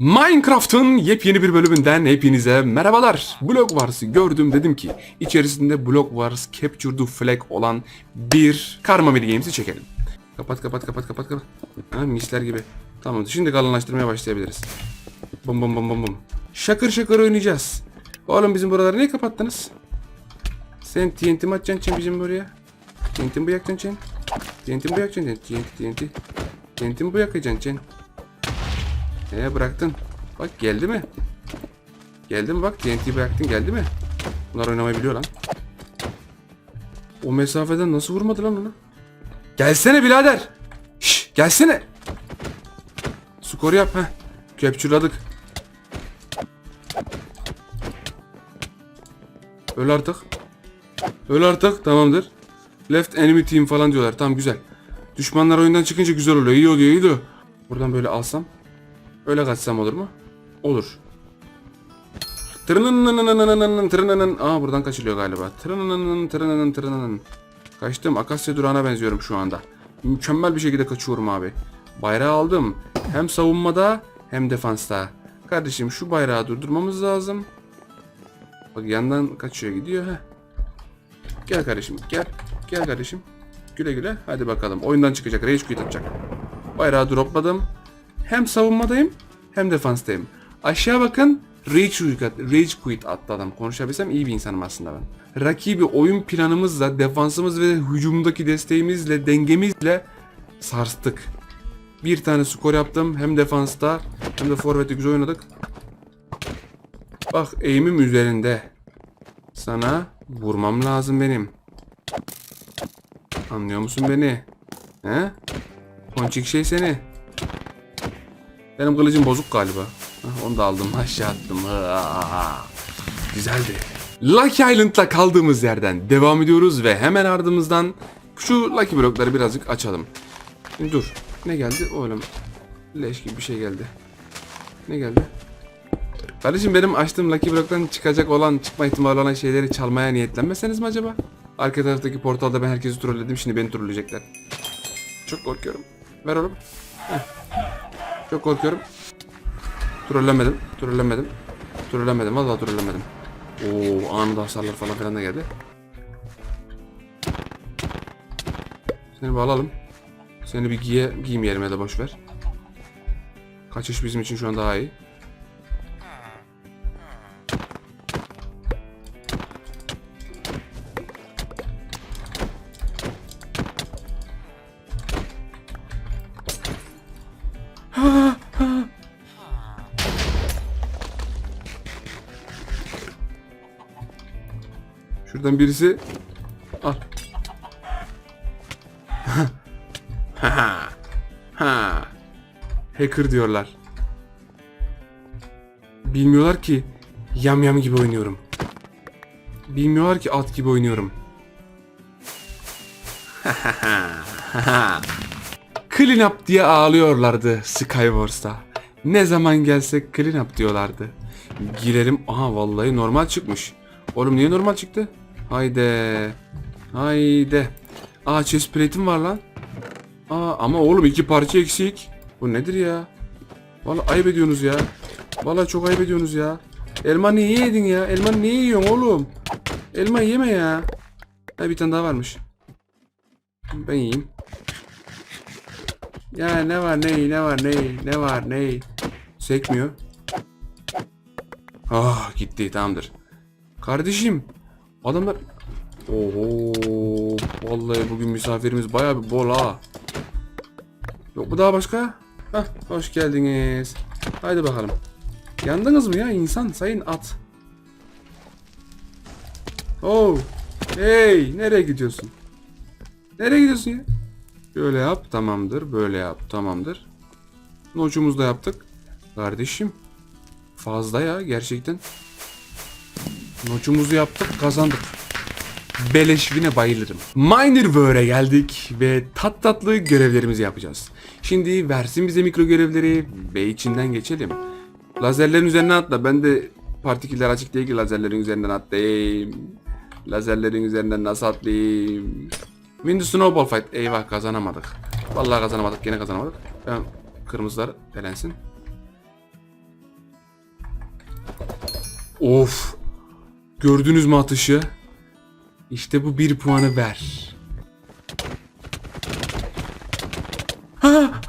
Minecraft'ın yepyeni bir bölümünden hepinize merhabalar. Block Wars'ı gördüm dedim ki içerisinde Block Wars Capture the Flag olan bir karma mini games'i çekelim. Kapat kapat kapat kapat kapat. Ha, misler gibi. Tamam şimdi kalınlaştırmaya başlayabiliriz. Bum bum bum bum bum. Şakır şakır oynayacağız. Oğlum bizim buraları niye kapattınız? Sen TNT mi atacaksın bizim buraya? TNT mi yakacaksın? TNT mi yakacaksın? TNT TNT. TNT mi yakacaksın? Ee bıraktın. Bak geldi mi? Geldi mi bak TNT bıraktın geldi mi? Bunlar oynamayı biliyor lan. O mesafeden nasıl vurmadı lan onu? Gelsene birader. Şş, gelsene. Skor yap ha. Capture'ladık. Öl artık. Öl artık tamamdır. Left enemy team falan diyorlar. Tamam güzel. Düşmanlar oyundan çıkınca güzel oluyor. İyi oluyor iyi oluyor. Buradan böyle alsam. Öyle kaçsam olur mu? Olur. Tırnınınınınınının tırnının. Aa buradan kaçılıyor galiba. Tırnının tırnının tırnının. Kaçtım. Akasya durağına benziyorum şu anda. Mükemmel bir şekilde kaçıyorum abi. Bayrağı aldım. Hem savunmada hem defansta. Kardeşim şu bayrağı durdurmamız lazım. Bak yandan kaçıyor gidiyor. Heh. Gel kardeşim gel. Gel kardeşim. Güle güle. Hadi bakalım. Oyundan çıkacak. Rage quit atacak. Bayrağı dropladım. Hem savunmadayım hem defanstayım. Aşağı bakın. Rage quit, rage quit attı adam. Konuşabilsem iyi bir insanım aslında ben. Rakibi oyun planımızla, defansımız ve hücumdaki desteğimizle, dengemizle sarstık. Bir tane skor yaptım. Hem defansta hem de forvette güzel oynadık. Bak eğimim üzerinde. Sana vurmam lazım benim. Anlıyor musun beni? He? Ponçik şey seni. Benim kılıcım bozuk galiba. Hah, onu da aldım aşağı attım. Güzeldi. Lucky Island'da kaldığımız yerden devam ediyoruz ve hemen ardımızdan şu Lucky blokları birazcık açalım. Şimdi dur. Ne geldi? Oğlum leş gibi bir şey geldi. Ne geldi? Kardeşim benim açtığım Lucky Block'tan çıkacak olan, çıkma ihtimali olan şeyleri çalmaya niyetlenmeseniz mi acaba? Arka taraftaki portalda ben herkesi trolledim, şimdi beni trolleyecekler. Çok korkuyorum. Ver oğlum. Heh. Çok korkuyorum. Trollemedim, trollemedim. Trollemedim, vallahi trollemedim. Oo, anında hasarlar falan filan da geldi. Seni bir alalım. Seni bir giye, giymeyelim ya da boş ver. Kaçış bizim için şu an daha iyi. Şuradan birisi al. ha. ha. Hacker diyorlar. Bilmiyorlar ki yam yam gibi oynuyorum. Bilmiyorlar ki at gibi oynuyorum. Clean up diye ağlıyorlardı Skywars'ta. Ne zaman gelsek clean up diyorlardı. Girelim. Aha vallahi normal çıkmış. Oğlum niye normal çıktı? Haydi. Haydi. Aa chest plate'im var lan. Aa ama oğlum iki parça eksik. Bu nedir ya? Vallahi ayıp ediyorsunuz ya. Vallahi çok ayıp ediyorsunuz ya. Elma niye yedin ya? Elma niye yiyorsun oğlum? Elma yeme ya. Ha bir tane daha varmış. Ben yiyeyim. Ya ne var ne ne var ne ne var ne sekmiyor. Ah gitti tamamdır. Kardeşim adamlar Oho vallahi bugün misafirimiz bayağı bir bol ha. Yok mu daha başka? Hah hoş geldiniz. Haydi bakalım. Yandınız mı ya insan sayın at. Oh. Hey nereye gidiyorsun? Nereye gidiyorsun ya? Böyle yap tamamdır. Böyle yap tamamdır. Noçumuzu da yaptık. Kardeşim. Fazla ya gerçekten. Noçumuzu yaptık kazandık. Beleşvine bayılırım. Miner World'e geldik ve tat tatlı görevlerimizi yapacağız. Şimdi versin bize mikro görevleri ve içinden geçelim. Lazerlerin üzerine atla. Ben de partiküller açık değil ki lazerlerin üzerinden atlayayım. Lazerlerin üzerinden nasıl atlayayım? Win the Snowball Fight. Eyvah kazanamadık. Vallahi kazanamadık. Gene kazanamadık. Ben kırmızılar elensin. Of. Gördünüz mü atışı? İşte bu bir puanı ver. Ha!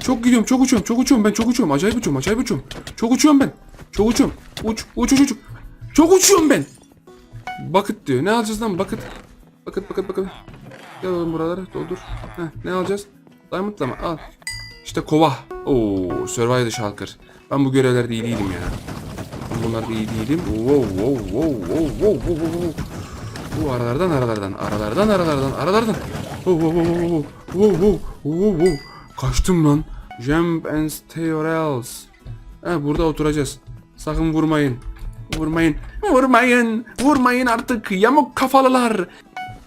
Çok gidiyorum, çok uçuyorum, çok uçuyorum ben, çok uçuyorum. Acayip uçuyorum, acayip uçuyorum. Çok uçuyorum ben. Çok uçuyorum. Uç, uç, uç, uç. Çok uçuyorum ben. Bucket diyor. Ne alacağız lan bucket? Bucket, bucket, bucket. Gel oğlum buraları doldur. Heh, ne alacağız? Diamond'la mı? Al. İşte kova. Oo, Survival Shulker. Ben bu görevlerde iyi değilim ya. Ben bunlarda iyi değilim. Wow, wow, wow, wow, wow, wow, wow. Bu aralardan aralardan aralardan aralardan aralardan. Wow wow wow wow wow wow wow wow. Kaçtım lan. Jump and stay or else. He burada oturacağız. Sakın vurmayın. Vurmayın. Vurmayın. Vurmayın artık. Yamuk kafalılar.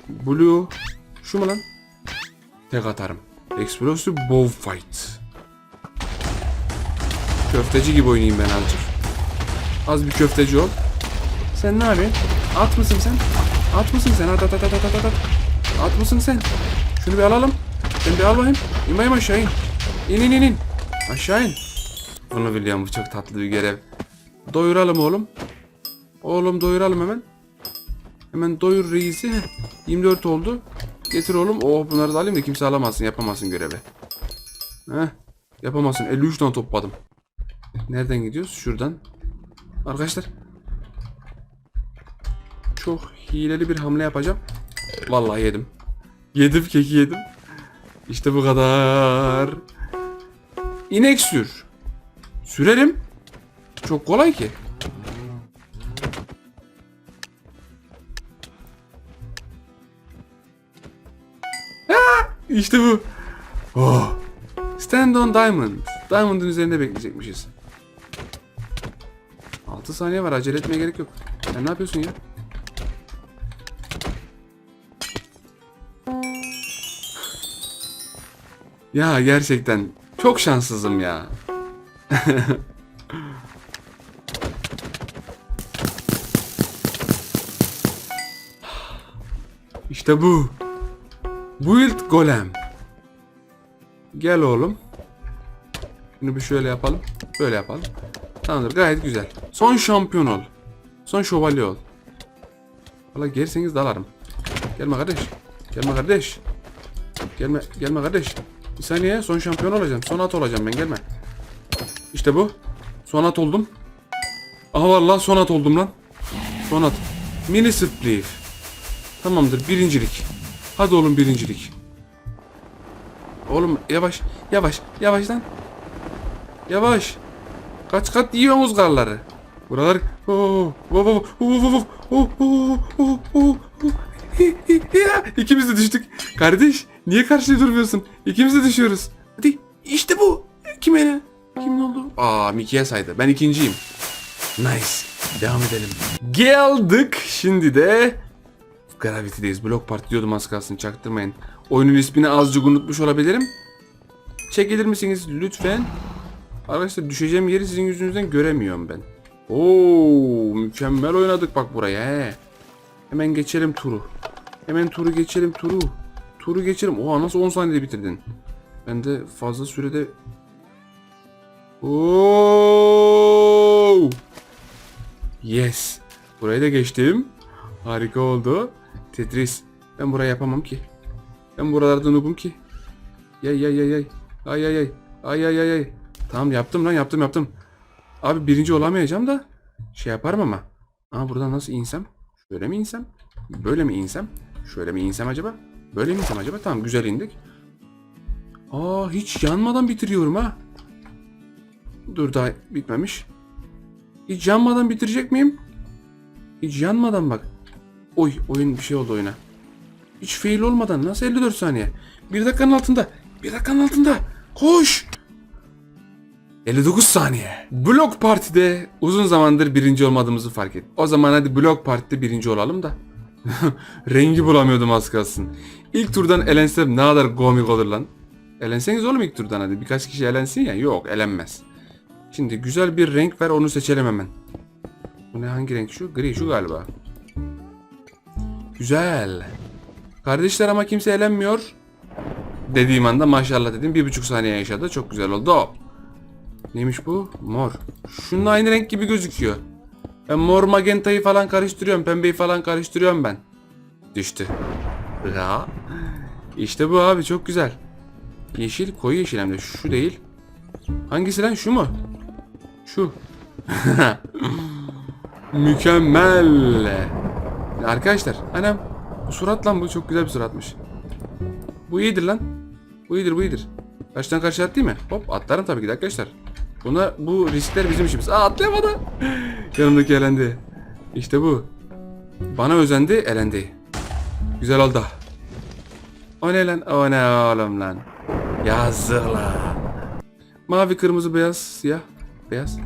Blue. Şu mu lan? Tek atarım. Explosive bow fight. Köfteci gibi oynayayım ben azıcık. Az bir köfteci ol. Sen ne yapıyorsun? At mısın sen? At mısın sen? At at at at at at at. At mısın sen? Şunu bir alalım. Sen bir al bakayım. İn bakayım aşağı in. İn in in in. Aşağı in. Bunu biliyorum bu çok tatlı bir görev. Doyuralım oğlum. Oğlum doyuralım hemen. Hemen doyur reisi. Heh, 24 oldu. Getir oğlum. Oh bunları da alayım da kimse alamazsın yapamazsın görevi. Heh. Yapamazsın. 53 tane topladım. Nereden gidiyoruz? Şuradan. Arkadaşlar. Çok hileli bir hamle yapacağım. Vallahi yedim. Yedim keki yedim. İşte bu kadar. İnek sür. Sürelim. Çok kolay ki. Ah, İşte bu. Oh. Stand on diamond. Diamond'ın üzerinde bekleyecekmişiz. 6 saniye var acele etmeye gerek yok. Sen ne yapıyorsun ya? Ya gerçekten çok şanssızım ya. işte bu. Build Golem. Gel oğlum. Bunu bir şöyle yapalım. Böyle yapalım. Tamamdır gayet güzel. Son şampiyon ol. Son şövalye ol. Valla gelirseniz dalarım. Gelme kardeş. Gelme kardeş. Gelme, gelme kardeş. Bir saniye son şampiyon olacağım. Son at olacağım ben gelme. İşte bu. Son at oldum. Aha vallahi son at oldum lan. Son at. Mini split. Tamamdır birincilik. Hadi oğlum birincilik. Oğlum yavaş yavaş yavaş lan. Yavaş. Kaç kat yiyorsunuz karları? Buralar... İkimiz de düştük. Kardeş niye karşıya durmuyorsun? İkimiz de düşüyoruz. Hadi işte bu. Kim ele? Kim oldu? Aa Miki'ye saydı. Ben ikinciyim. Nice. Devam edelim. Geldik. Şimdi de Gravity'deyiz. Blok part diyordum az kalsın. Çaktırmayın. Oyunun ismini azıcık unutmuş olabilirim. Çekilir misiniz lütfen? Arkadaşlar düşeceğim yeri sizin yüzünüzden göremiyorum ben. Oo mükemmel oynadık bak buraya he. Hemen geçelim turu. Hemen turu geçelim turu. Turu geçelim. Oha nasıl 10 saniyede bitirdin? Ben de fazla sürede... Oo! Yes. Burayı da geçtim. Harika oldu. Tetris. Ben burayı yapamam ki. Ben buralarda noobum ki. Yay yay yay yay. Ay ay ay. Ay ay ay ay. Tamam yaptım lan yaptım yaptım. Abi birinci olamayacağım da şey yaparım ama. Ama buradan nasıl insem? Şöyle mi insem? Böyle mi insem? Şöyle mi insem acaba? Böyle mi insem acaba? Tamam güzel indik. Aa hiç yanmadan bitiriyorum ha. Dur daha bitmemiş. Hiç yanmadan bitirecek miyim? Hiç yanmadan bak. Oy oyun bir şey oldu oyuna. Hiç fail olmadan nasıl 54 saniye? Bir dakikanın altında. Bir dakikanın altında. Koş. 59 saniye. Blok Parti'de uzun zamandır birinci olmadığımızı fark ettim. O zaman hadi Blok Parti'de birinci olalım da. Rengi bulamıyordum az kalsın. İlk turdan elensem ne kadar komik olur lan. Elenseniz oğlum ilk turdan hadi. Birkaç kişi elensin ya. Yok elenmez. Şimdi güzel bir renk ver onu seçelim hemen. Bu ne hangi renk şu? Gri şu galiba. Güzel. Kardeşler ama kimse elenmiyor. Dediğim anda maşallah dedim. Bir buçuk saniye yaşadı. Çok güzel oldu. Neymiş bu? Mor. Şunun aynı renk gibi gözüküyor. Ben mor magentayı falan karıştırıyorum. Pembeyi falan karıştırıyorum ben. Düştü. Ya. İşte bu abi çok güzel. Yeşil koyu yeşil hem de şu değil. Hangisi lan şu mu? Şu. Mükemmel. Arkadaşlar anam bu surat lan bu çok güzel bir suratmış. Bu iyidir lan. Bu iyidir bu iyidir. Kaçtan karşı at değil mi? Hop atlarım tabii ki de arkadaşlar. Buna bu riskler bizim işimiz. Aa atlayamadı. Yanımdaki elendi. İşte bu. Bana özendi elendi. Güzel oldu. O ne lan? O ne oğlum lan? Yazık lan. Mavi, kırmızı, beyaz, siyah, beyaz.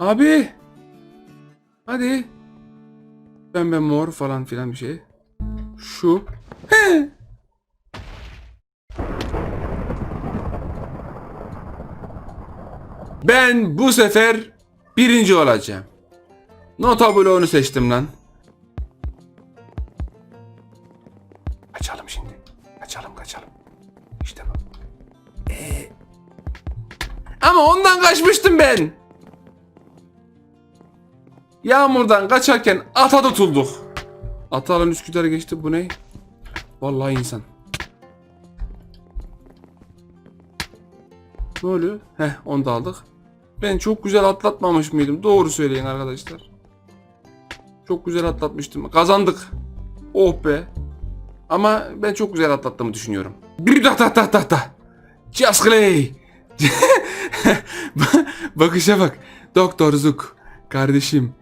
Abi. Hadi. Pembe, mor falan filan bir şey. Şu. He. Ben bu sefer birinci olacağım. Nota bloğunu seçtim lan. Kaçalım şimdi. Kaçalım kaçalım. İşte bu. Ee, Ama ondan kaçmıştım ben. Yağmurdan kaçarken ata tutulduk. Ata alan Üsküdar'a geçti. Bu ne? Vallahi insan. Ne oluyor? Heh onu da aldık. Ben çok güzel atlatmamış mıydım? Doğru söyleyin arkadaşlar. Çok güzel atlatmıştım. Kazandık. Oh be. Ama ben çok güzel atlattığımı düşünüyorum. Bir da da da da da. Just Clay. Bakışa bak. Doktor Zuk. Kardeşim.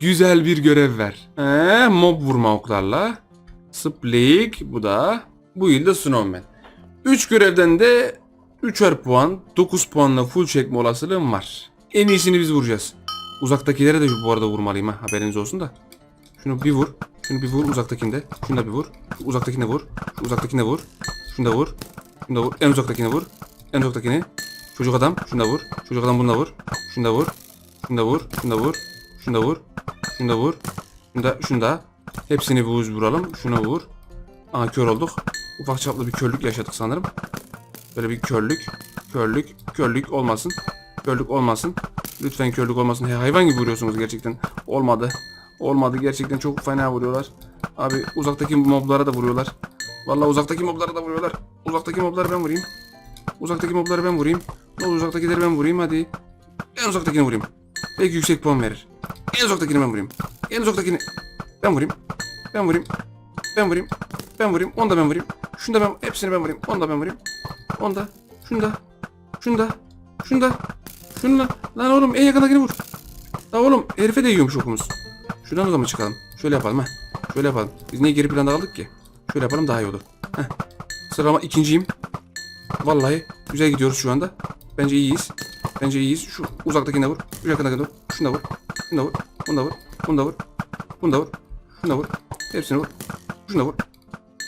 Güzel bir görev ver. Ee, mob vurma oklarla. Splik. Bu da. Bu yıl da Snowman. 3 görevden de 3'er puan, 9 puanla full çekme olasılığım var. En iyisini biz vuracağız. Uzaktakilere de bu arada vurmalıyım ha haberiniz olsun da. Şunu bir vur. Şunu bir vur uzaktakinde. Şunu da bir vur. Şu uzaktakine vur. Şu uzaktakine vur. Şunu da vur. Şunu da vur. En uzaktakine vur. En uzaktakini. Çocuk adam. Şunu da vur. Çocuk adam bunu da vur. Şunu da vur. Şunu da vur. Şunu da vur. Şunu da vur. Şunu da vur. Şunu da, şunu da. Hepsini vur vuralım. Şuna vur. Aha kör olduk. Ufak çaplı bir körlük yaşadık sanırım. Böyle bir körlük, körlük, körlük olmasın. Körlük olmasın. Lütfen körlük olmasın. He, hayvan gibi vuruyorsunuz gerçekten. Olmadı. Olmadı. Gerçekten çok fena vuruyorlar. Abi uzaktaki moblara da vuruyorlar. Vallahi uzaktaki moblara da vuruyorlar. Uzaktaki mobları ben vurayım. Uzaktaki mobları ben vurayım. Ne olur uzaktakileri ben vurayım hadi. En uzaktakini vurayım. Belki yüksek puan verir. En uzaktakini ben vurayım. En uzaktakini ben vurayım. Ben vurayım. Ben vurayım. Ben vurayım. Onu da ben vurayım. Şunu da ben hepsini ben vurayım. Onu da ben vurayım. Onu da. Şunu da. Şunu da. Şunu da. Şunu da. Lan oğlum en yakındakini vur. Lan oğlum herife de yiyormuş okumuz. Şuradan o zaman çıkalım. Şöyle yapalım ha. Şöyle yapalım. Biz niye geri planda kaldık ki? Şöyle yapalım daha iyi olur. Heh. Sıralama ikinciyim. Vallahi güzel gidiyoruz şu anda. Bence iyiyiz. Bence iyiyiz. Şu uzaktakine vur. Şu yakındakine vur. Şunu da vur. Şunu da vur. Bunu da vur. Bunu da vur. Bunu da vur. Şunu da vur. Hepsini vur. Şunu da vur.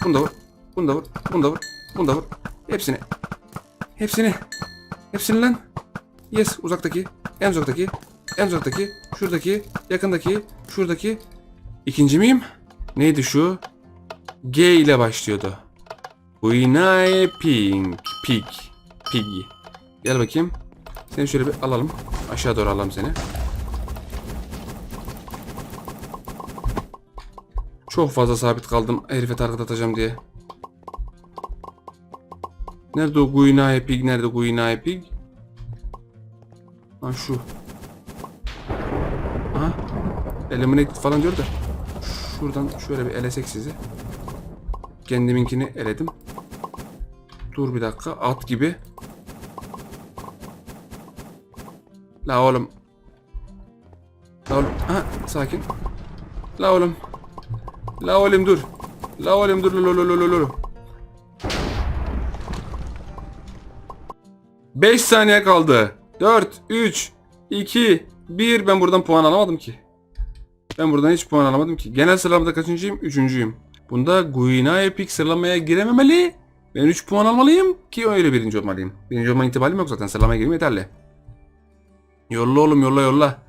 Bunu da vur. Bunu da vur. Bunu da vur. Bunu da vur. Hepsini. Hepsini. Hepsini lan. Yes. Uzaktaki. En uzaktaki. En uzaktaki. Şuradaki. Yakındaki. Şuradaki. İkinci miyim? Neydi şu? G ile başlıyordu. Guinea Pig. Pig. Piggy. Gel bakayım. Seni şöyle bir alalım. Aşağı doğru alalım seni. Çok fazla sabit kaldım herife target atacağım diye. Nerede o Guinea Pig? Nerede Guinea Pig? Ha şu. Ha? Eliminate falan diyor da. Şuradan şöyle bir elesek sizi. Kendiminkini eledim. Dur bir dakika. At gibi. La oğlum. La oğlum. Ha, sakin. La oğlum. La oğlum dur. La oğlum dur. Lo lo lo. 5 saniye kaldı. 4, 3, 2, 1. Ben buradan puan alamadım ki. Ben buradan hiç puan alamadım ki. Genel sıralamada kaçıncıyım? Üçüncüyüm. Bunda Guina Epic sıralamaya girememeli. Ben 3 puan almalıyım ki öyle birinci olmalıyım. Birinci olma ihtimalim yok zaten. Sıralamaya gireyim yeterli. Yolla oğlum yolla yolla.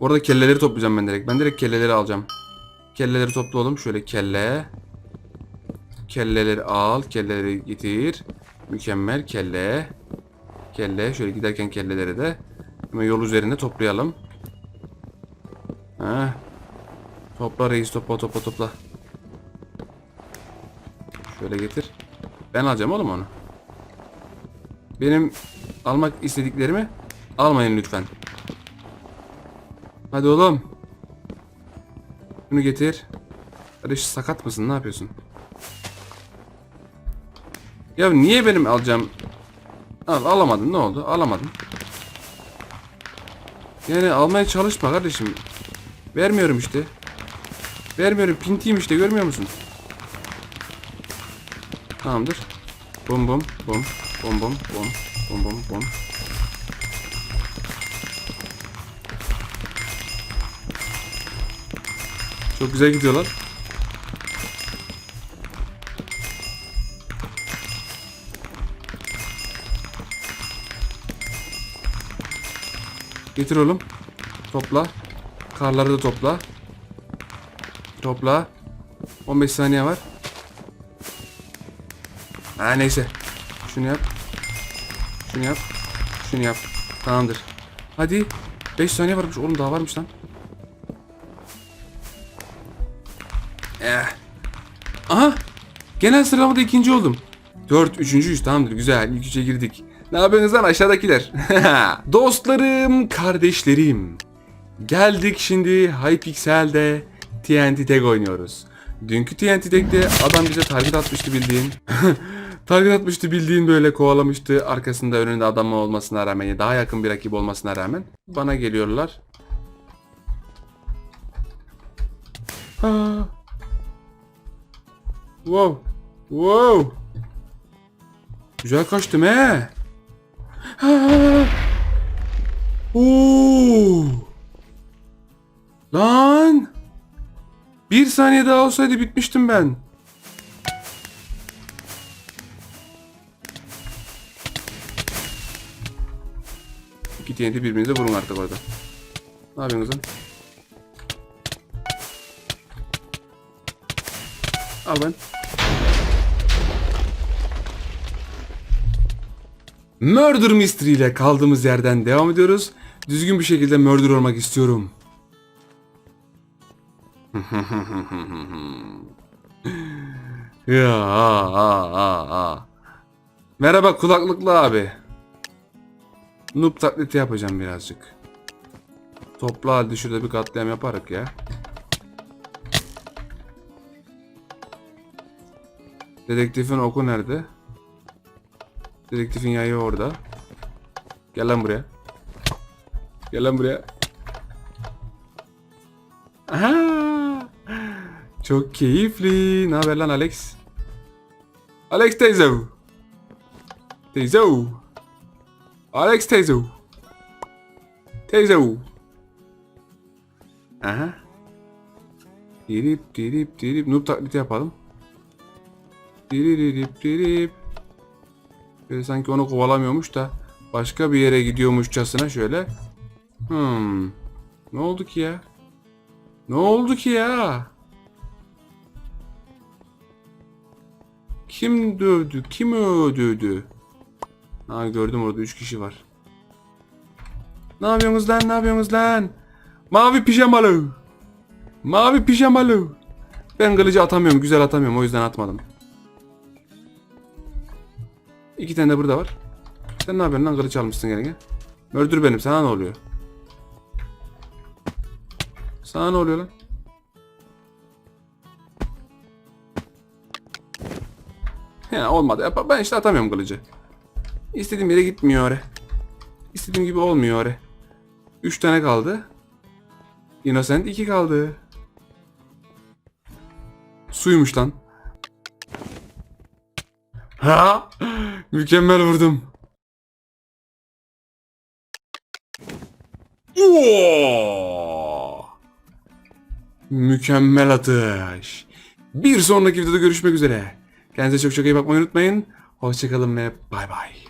Bu arada kelleleri toplayacağım ben direkt. Ben direkt kelleleri alacağım. Kelleleri topla oğlum. Şöyle kelle. Kelleleri al. Kelleleri getir. Mükemmel kelle. Kelle. Şöyle giderken kelleleri de. Hemen yol üzerinde toplayalım. Ha. Topla reis topla topla topla. Şöyle getir. Ben alacağım oğlum onu. Benim almak istediklerimi almayın lütfen. Hadi oğlum. Şunu getir. Kardeş sakat mısın? Ne yapıyorsun? Ya niye benim alacağım? Al alamadın ne oldu? Alamadın. Yani almaya çalışma kardeşim. Vermiyorum işte. Vermiyorum pintiyim işte görmüyor musun? Tamamdır. Bum bum bum bum bum bum bum bum bum. Çok güzel gidiyorlar. Getir oğlum. Topla. Karları da topla. Topla. 15 saniye var. Ha neyse. Şunu yap. Şunu yap. Şunu yap. Tamamdır. Hadi. 5 saniye varmış. Oğlum daha varmış lan. Eh. Aha. Genel sıralamada ikinci oldum. 4, üçüncüyüz tamamdır güzel ilk üçe girdik. Ne yapıyorsunuz lan aşağıdakiler? Dostlarım, kardeşlerim. Geldik şimdi Hypixel'de TNT Tag oynuyoruz. Dünkü TNT Tag'de adam bize target atmıştı bildiğin. target atmıştı bildiğin böyle kovalamıştı. Arkasında önünde adam olmasına rağmen ya daha yakın bir rakip olmasına rağmen. Bana geliyorlar. Ha. Wow. Wow. Güzel kaçtım he. Oo. Lan. Bir saniye daha olsaydı bitmiştim ben. İki TNT birbirinize vurun artık orada. Ne yapıyorsunuz lan? Al ben. Murder Mystery ile kaldığımız yerden devam ediyoruz. Düzgün bir şekilde murder olmak istiyorum. ya ha ha ha. Merhaba kulaklıklı abi. Noob taklidi yapacağım birazcık. Topla halde şurada bir katliam yaparak ya. Dedektifin oku nerede? Dedektifin yayı orada. Gel lan buraya. Gel lan buraya. Aha! Çok keyifli. Ne haber lan Alex? Alex teyze. Teyze. Alex teyze. Teyze. Aha. Dirip dirip dirip. Noob taklidi yapalım. Dirip dirip. Böyle sanki onu kovalamıyormuş da başka bir yere gidiyormuşçasına şöyle. Hmm. Ne oldu ki ya? Ne oldu ki ya? Kim dövdü? Kim öldürdü? Ha gördüm orada 3 kişi var. Ne yapıyorsunuz lan? Ne yapıyorsunuz lan? Mavi pijamalı. Mavi pijamalı. Ben kılıcı atamıyorum. Güzel atamıyorum. O yüzden atmadım. İki tane de burada var. Sen ne yapıyorsun lan? Kılıç almışsın gene gel. Öldür benim. Sana ne oluyor? Sana ne oluyor lan? Ya olmadı. Ben işte atamıyorum kılıcı. İstediğim yere gitmiyor. İstediğim gibi olmuyor oraya. Üç tane kaldı. Innocent iki kaldı. Suymuş lan. Ha! Mükemmel vurdum. Oo! Mükemmel atış. Bir sonraki videoda görüşmek üzere. Kendinize çok çok iyi bakmayı unutmayın. Hoşçakalın ve bay bay.